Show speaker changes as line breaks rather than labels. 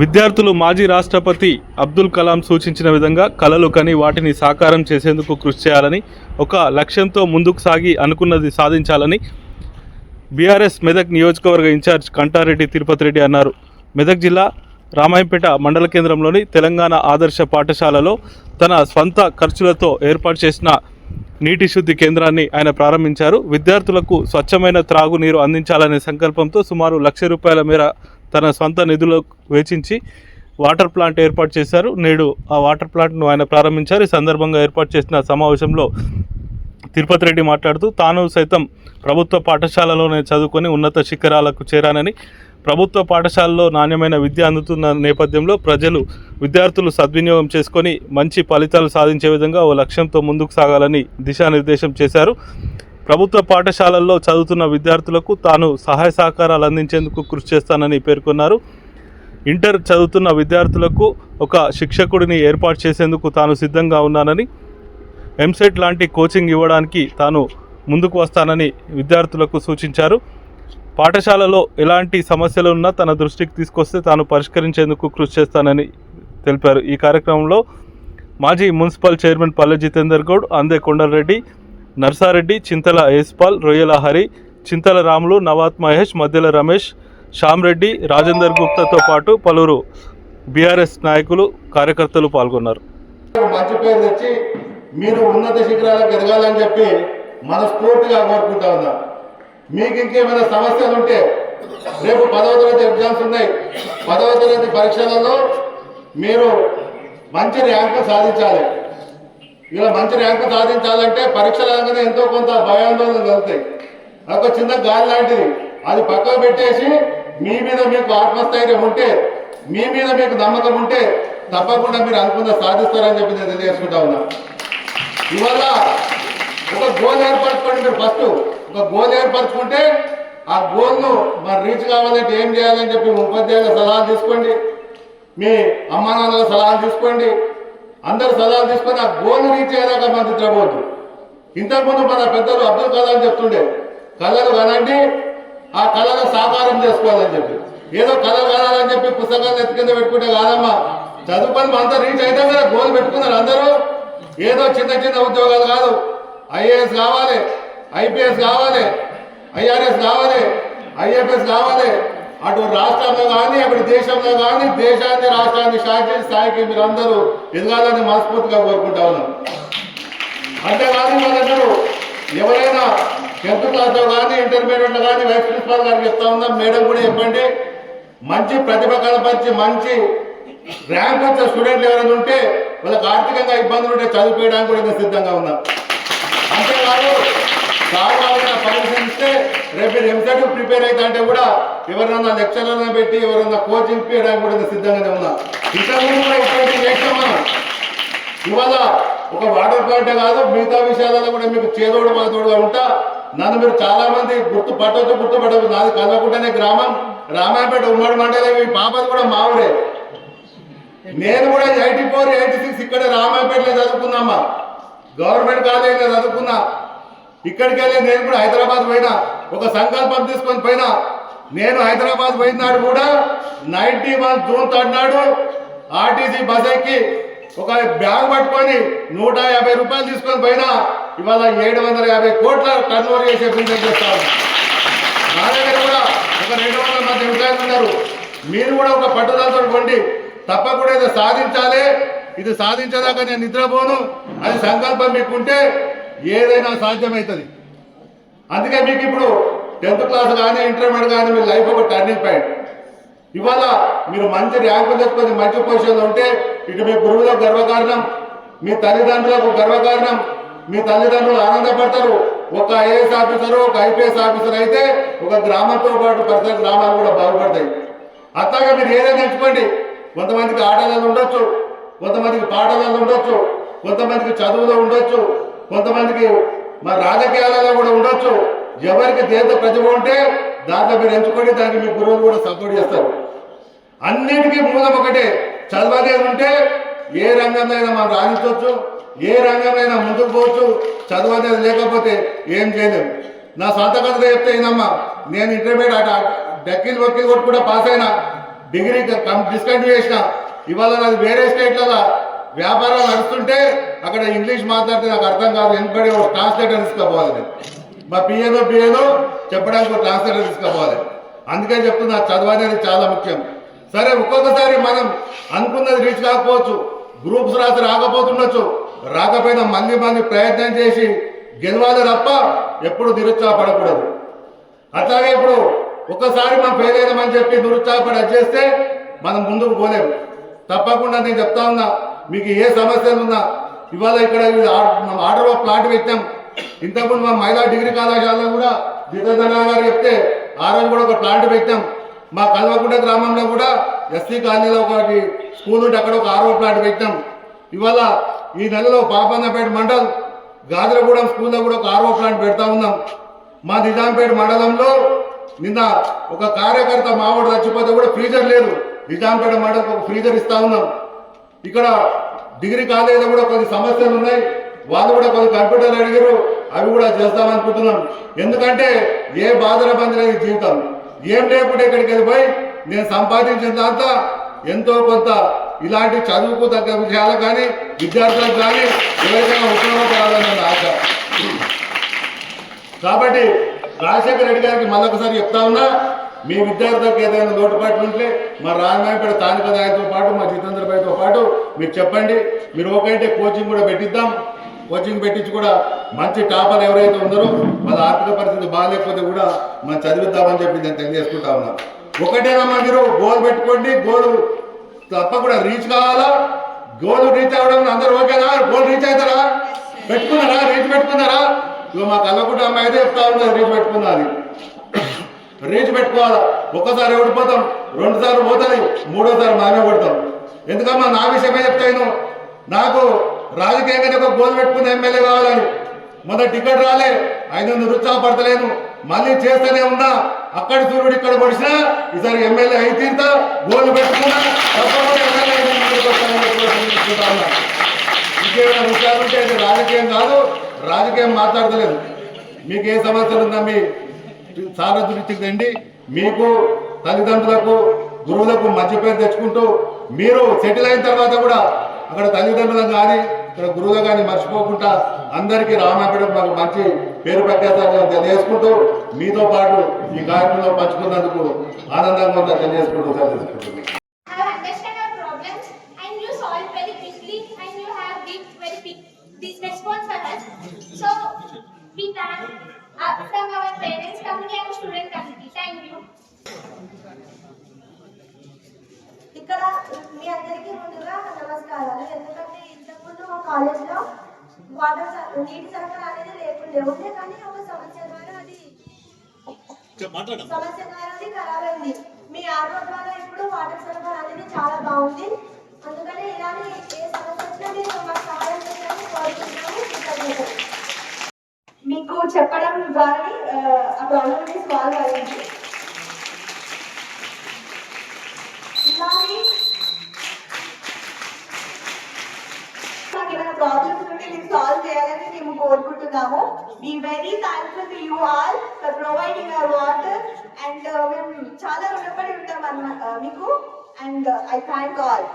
విద్యార్థులు మాజీ రాష్ట్రపతి అబ్దుల్ కలాం సూచించిన విధంగా కలలు కని వాటిని సాకారం చేసేందుకు కృషి చేయాలని ఒక లక్ష్యంతో ముందుకు సాగి అనుకున్నది సాధించాలని బీఆర్ఎస్ మెదక్ నియోజకవర్గ ఇన్ఛార్జ్ కంటారెడ్డి తిరుపతి రెడ్డి అన్నారు. మెదక్ జిల్లా రామాయంపేట మండల కేంద్రంలోని తెలంగాణ ఆదర్శ పాఠశాలలో తన స్వంత ఖర్చులతో ఏర్పాటు చేసిన నీటి శుద్ధి కేంద్రాన్ని ఆయన ప్రారంభించారు. విద్యార్థులకు స్వచ్ఛమైన త్రాగునీరు అందించాలనే సంకల్పంతో సుమారు లక్ష రూపాయల మేర తన సొంత నిధులు వెచ్చించి వాటర్ ప్లాంట్ ఏర్పాటు చేశారు. నేడు ఆ వాటర్ ప్లాంట్ను ఆయన ప్రారంభించారు. ఈ సందర్భంగా ఏర్పాటు చేసిన సమావేశంలో తిరుపతి రెడ్డి మాట్లాడుతూ తాను సైతం ప్రభుత్వ పాఠశాలలోనే చదువుకొని ఉన్నత శిఖరాలకు చేరానని ప్రభుత్వ పాఠశాలలో నాణ్యమైన విద్య అందుతున్న నేపథ్యంలో ప్రజలు విద్యార్థులు సద్వినియోగం చేసుకొని మంచి ఫలితాలు సాధించే విధంగా ఓ లక్ష్యంతో ముందుకు సాగాలని దిశానిర్దేశం చేశారు. ప్రభుత్వ పాఠశాలల్లో చదువుతున్న విద్యార్థులకు తాను సహాయ సహకారాలు అందించేందుకు కృషి చేస్తానని పేర్కొన్నారు. ఇంటర్ చదువుతున్న విద్యార్థులకు ఒక శిక్షకుడిని ఏర్పాటు చేసేందుకు తాను సిద్ధంగా ఉన్నానని ఎంసెట్ లాంటి కోచింగ్ ఇవ్వడానికి తాను ముందుకు వస్తానని విద్యార్థులకు సూచించారు. పాఠశాలలో ఎలాంటి సమస్యలు ఉన్నా తన దృష్టికి తీసుకొస్తే తాను పరిష్కరించేందుకు కృషి చేస్తానని తెలిపారు. ఈ కార్యక్రమంలో మాజీ మున్సిపల్ చైర్మన్ పల్లె జితేందర్ గౌడ్ అందే కొండలరెడ్డి నర్సారెడ్డి చింతల యశ్పాల్ రొయ్యల హరి చింతల రాములు నవాత్ మహేష్ మధ్యల రమేష్ శ్యామ్రెడ్డి రాజేందర్ గుప్తాతో పాటు పలువురు బీఆర్ఎస్ నాయకులు కార్యకర్తలు పాల్గొన్నారు.
మంచి పేరు తెచ్చి మీరు ఉన్నత శిఖరాలకు ఎదగాలని చెప్పి మనస్ఫూర్తిగా కోరుకుంటా ఉన్నా. మీకు ఇంకేమైనా సమస్యలు ఉంటే రేపు పదవ తరగతి ఎగ్జామ్స్ ఉన్నాయి. పదవ తరగతి పరీక్షలలో మీరు మంచి ర్యాంకు సాధించాలి. ఇలా మంచి ర్యాంకు సాధించాలంటే పరీక్షలు అనగానే ఎంతో కొంత భయాందోళన కలుగుతాయి ఒక చిన్న గాలి లాంటిది. అది పక్కకు పెట్టేసి మీ మీద మీకు ఆత్మస్థైర్యం ఉంటే మీ మీద మీకు నమ్మకం ఉంటే తప్పకుండా మీరు అనుకున్న సాధిస్తారని చెప్పి నేను తెలియజేసుకుంటా ఉన్నా. ఇవల్ల ఒక గోల్ ఏర్పరచుకోండి మీరు ఫస్ట్. ఒక గోల్ ఏర్పరచుకుంటే ఆ గోల్ను మరి రీచ్ కావాలంటే ఏం చేయాలని చెప్పి ఉపాధ్యాయుల సలహాలు తీసుకోండి. మీ అమ్మా నాన్నల సలహాలు తీసుకోండి. అందరు సలహాలు తీసుకొని ఆ గోల్ రీచ్ అయ్యేదాకా మన నిద్రపోవద్దు ఇంతకుముందు మన పెద్దలు అబ్దుల్ కలాం చెప్తుండే కళలు కనండి ఆ కళను సాకారం చేసుకోవాలని చెప్పి. ఏదో కళలు కనాలని చెప్పి పుస్తకాలు ఎత్తు కింద పెట్టుకుంటే కాదమ్మా. చదువుకొని అంతా రీచ్ అయితే కదా గోల్ పెట్టుకున్నారు అందరూ. ఏదో చిన్న చిన్న ఉద్యోగాలు కాదు. ఐఏఎస్ కావాలి ఐపీఎస్ కావాలి ఐఆర్ఎస్ కావాలి ఐఎఫ్ఎస్ కావాలి అటు రాష్ట్రంలో కానీ అటు దేశంలో కానీ దేశాన్ని రాష్ట్రాన్ని శాసించే స్థాయికి మీరు అందరూ ఎదగాలని మనస్ఫూర్తిగా కోరుకుంటా ఉన్నాం. అంతేకాదు వాళ్ళందరూ ఎవరైనా టెన్త్ క్లాస్లో కానీ ఇంటర్మీడియట్లో కానీ వైస్ ప్రిన్సిపాల్ గారికి చెప్తా ఉన్నాం మేడం కూడా చెప్పండి. మంచి ప్రతిభ కనపరిచి మంచి ర్యాంక్ వచ్చే స్టూడెంట్లు ఎవరైనా ఉంటే వాళ్ళకి ఆర్థికంగా ఇబ్బందులు ఉంటే చదివిపోయడానికి కూడా నేను సిద్ధంగా ఉన్నాం అంతేకాదు కావాల్సిన పరిశీలిస్తే రేపు మీరు ఎంసెట్ ప్రిపేర్ అయితే అంటే కూడా ఎవరైనా లెక్చర్లను పెట్టి ఎవరైనా కోచింగ్ చేయడానికి కూడా సిద్ధంగానే ఉన్నా. ఇంతకుముందు కూడా ఇటువంటి చేస్తాం మనం. ఇవాళ ఒక వాటర్ ప్లాంటే కాదు మిగతా విషయాలలో కూడా మీకు చేదోడు మాతోడుగా ఉంటా. నన్ను మీరు చాలా మంది గుర్తు పట్టవచ్చు గుర్తుపట్టవచ్చు నాది కలవకుండానే గ్రామం. రామాయపేట ఉమ్మడి మండలం మీ పాపది కూడా మా ఊరే. నేను కూడా ఎయిటీ ఫోర్ ఎయిటీ సిక్స్ ఇక్కడ రామాయపేటలో చదువుకున్నామా? గవర్నమెంట్ కాలేజీలో చదువుకున్నా. ఇక్కడికి వెళ్ళి నేను కూడా హైదరాబాద్ పోయినా. ఒక సంకల్పం తీసుకొని పోయినా. నేను హైదరాబాద్ పోయినాడు కూడా నైన్టీ వన్ జూన్ థర్డ్ నాడు ఆర్టీసీ బస్ ఎక్కి ఒక బ్యాగ్ పట్టుకొని నూట యాభై రూపాయలు తీసుకొని పోయినా. ఇవాళ ఏడు వందల యాభై కోట్ల టర్న్ ఓవర్ చేసే బిజినెస్ చేస్తాను నా దగ్గర కూడా ఒక రెండు వందల మంది ఎంప్లాయీలు ఉన్నారు. మీరు కూడా ఒక పట్టుదలతో కొండి తప్పకుండా ఇది సాధించాలి. ఇది సాధించేదాకా నేను నిద్రపోను. అది సంకల్పం మీకుంటే ఏదైనా సాధ్యమవుతుంది అందుకే మీకు ఇప్పుడు టెన్త్ క్లాస్ కానీ ఇంటర్మీడియట్ కానీ మీ లైఫ్ ఒక టర్నింగ్ పాయింట్. ఇవాళ మీరు మంచి ర్యాంకు తెచ్చుకొని మంచి పొజిషన్లో ఉంటే ఇటు మీ గురువులకు గర్వకారణం మీ తల్లిదండ్రులకు గర్వకారణం మీ తల్లిదండ్రులు ఆనందపడతారు. ఒక ఐఏఎస్ ఆఫీసర్ ఒక ఐపీఎస్ ఆఫీసర్ అయితే ఒక గ్రామంతో పాటు పరిసర గ్రామాలు కూడా బాగుపడతాయి. అట్లాగే మీరు ఏదైనా ఎంచుకోండి కొంతమందికి ఆటలలో ఉండొచ్చు కొంతమందికి పాటలలో ఉండొచ్చు కొంతమందికి చదువులో ఉండొచ్చు కొంతమందికి మా రాజకీయాలలో కూడా ఉండొచ్చు. ఎవరికి దేంతో ప్రతిభ ఉంటే దాంట్లో మీరు ఎంచుకొని దానికి మీ గురువులు కూడా సపోర్ట్ చేస్తారు. అన్నిటికీ మూలం ఒకటే చదవలేదు ఉంటే ఏ రంగంలో మనం రాణించవచ్చు ఏ రంగంలో ముందుకు పోవచ్చు చదువు అనేది లేకపోతే ఏం చేయలేము నా సొంత కథ చెప్తే ఏందమ్మా నేను ఇంటర్మీడియట్ అట డక్కిల్ వకీలు కొట్టు కూడా పాస్ అయినా డిగ్రీ డిస్కంటిన్యూ చేసిన ఇవాళ నాది వేరే స్టేట్లలో వ్యాపారం నడుస్తుంటే అక్కడ ఇంగ్లీష్ మాట్లాడితే నాకు అర్థం కాదు ఎందుకంటే ఒక ట్రాన్స్లేటర్ తీసుకుపోవాలి. నేను మా పిఎన్ఓ పిఎన్ఓ చెప్పడానికి ఒక ట్రాన్స్లేటర్ తీసుకోపోవాలి. అందుకని చెప్తున్నా చదువు అనేది చాలా ముఖ్యం. సరే ఒక్కొక్కసారి మనం అనుకున్నది రీచ్ కాకపోవచ్చు గ్రూప్స్ రాసి రాకపోతుండొచ్చు రాకపోయినా మళ్ళీ మళ్ళీ ప్రయత్నం చేసి గెలవాలి తప్ప ఎప్పుడు నిరుత్సాహపడకూడదు. అట్లాగే ఇప్పుడు ఒక్కసారి మనం ఫెయిల్ అయినామని చెప్పి నిరుత్సాహపడి చేస్తే మనం ముందుకు పోలేము. తప్పకుండా నేను చెప్తా ఉన్నా మీకు ఏ సమస్యలు ఉన్నా ఇవాళ ఇక్కడ ఇది మనం ఆర్డర్ ప్లాట్ పెట్టాం. ఇంతకుముందు మా మహిళా డిగ్రీ కళాశాలలో కూడా జితేంద్రనాథ్ గారు చెప్తే ఆ రోజు కూడా ఒక ప్లాంట్ పెట్టాం. మా కల్వకుంట గ్రామంలో కూడా ఎస్సీ కాలనీలో ఒకటి స్కూల్ ఉంటే అక్కడ ఒక ఆరో ప్లాంట్ పెట్టాం. ఇవాళ ఈ నెలలో పాపన్నపేట మండల్ గాజరగూడెం స్కూల్లో కూడా ఒక ఆరో ప్లాంట్ పెడతా ఉన్నాం. మా నిజాంపేట మండలంలో నిన్న ఒక కార్యకర్త మావాడు చచ్చిపోతే కూడా ఫ్రీజర్ లేదు. నిజాంపేట మండలం ఒక ఫ్రీజర్ ఇస్తా ఉన్నాం. ఇక్కడ డిగ్రీ కాలేజీలో కూడా కొన్ని సమస్యలు ఉన్నాయి. వాళ్ళు కూడా కొన్ని కంప్యూటర్లు అడిగారు. అవి కూడా చేస్తామనుకుంటున్నాను. ఎందుకంటే ఏ బాధల బంది లేదు జీవితం. ఏం లేకుండా ఇక్కడికి వెళ్ళిపోయి నేను సంపాదించిన దాంతో ఎంతో కొంత ఇలాంటి చదువుకు తగ్గ విషయాలు కానీ విద్యార్థులకు కానీ ఎవరికైనా ఉపయోగపడాలని నా ఆశ. కాబట్టి రాజశేఖర రెడ్డి గారికి మళ్ళొకసారి చెప్తా ఉన్నా మీ విద్యార్థులకు ఏదైనా లోటుపాట్లు ఉంటే మా రాజమాయపేట స్థానిక నాయకులతో పాటు మా జితేంద్రపాయతో పాటు మీరు చెప్పండి. మీరు ఓకే కోచింగ్ కూడా పెట్టిద్దాం. కోచింగ్ పెట్టించి కూడా మంచి టాపర్ ఎవరైతే ఉన్నారో వాళ్ళ ఆర్థిక పరిస్థితి బాగాలేకపోతే కూడా మనం చదివిద్దామని చెప్పి నేను తెలియజేసుకుంటా ఉన్నాను ఒకటేనమ్మా మీరు గోల్ పెట్టుకోండి. గోల్ తప్పకుండా రీచ్ కావాలా? గోల్ రీచ్ అవ్వడం అందరూ ఓకేనా? గోల్ రీచ్ అవుతారా? పెట్టుకున్నారా? రీచ్ పెట్టుకున్నారా? ఇక మా కళ్ళకుంట అమ్మాయి అయితే చెప్తా ఉన్నది రీచ్ పెట్టుకున్నా అని రీచ్ పెట్టుకోవాలా? ఒక్కసారి ఓడిపోతాం రెండు సార్లు పోతుంది మూడోసారి మనమే కొడతాం. ఎందుకమ్మా నా విషయమే చెప్తాను నాకు రాజకీయంగానే ఒక గోల్ పెట్టుకున్న ఎమ్మెల్యే కావాలని. మొన్న టికెట్ రాలే ఆయన నిరుత్సాహపడతలేను మళ్ళీ చేస్తూనే ఉన్నా. అక్కడి సూర్యుడు ఇక్కడ పొడిచినా ఈసారి ఎమ్మెల్యే అయి తీరుతా. గోల్ పెట్టుకున్నా ఇంకేమైనా విషయాలు ఉంటే రాజకీయం కాదు రాజకీయం మాట్లాడతలేదు. మీకు ఏ సమస్యలు ఉందా మీ చాలా దృష్టికి మీకు తల్లిదండ్రులకు గురువులకు మంచి పేరు తెచ్చుకుంటూ మీరు సెటిల్ అయిన తర్వాత కూడా అక్కడ తల్లిదండ్రులను కానీ ఇక్కడ గురువులు కానీ మర్చిపోకుండా అందరికీ రామాయణం మాకు మంచి పేరు పెట్టేస్తారని తెలియజేసుకుంటూ మీతో పాటు ఈ కార్యక్రమంలో పంచుకున్నందుకు ఆనందంగా ఉందని తెలియజేసుకుంటూ
తెలుసుకుంటున్నాను అందరికీ ముందుగా నమస్కారాలు. ఎందుకంటే ఇంతకుముందు మా కాలేజ్లో వాటర్ నీటి సరఫరా అనేది లేకుండే ఉండే కానీ ఒక సమస్య ద్వారా అది సమస్య ద్వారా అది ఖరాబ్ అయింది మీ ఆర్వో ద్వారా ఇప్పుడు వాటర్ సరఫరా అనేది చాలా బాగుంది. అందుకని ఇలానే ఏ సమస్య వచ్చినా మీరు మాకు సహాయం చేయాలని కోరుకుంటున్నాము. మీకు చెప్పడం ద్వారా ఆ ప్రాబ్లమ్ అనేది సాల్వ్ అయింది. ఇలాగే మాకు ఏమైనా ప్రాబ్లమ్స్ ఉంటే మీరు సాల్వ్ చేయాలని మేము కోరుకుంటున్నాము we very thankful to you all for providing our water and మేము చాలా రుణపడి ఉంటాం అన్నమాట మీకు అండ్ ఐ థ్యాంక్ ఆల్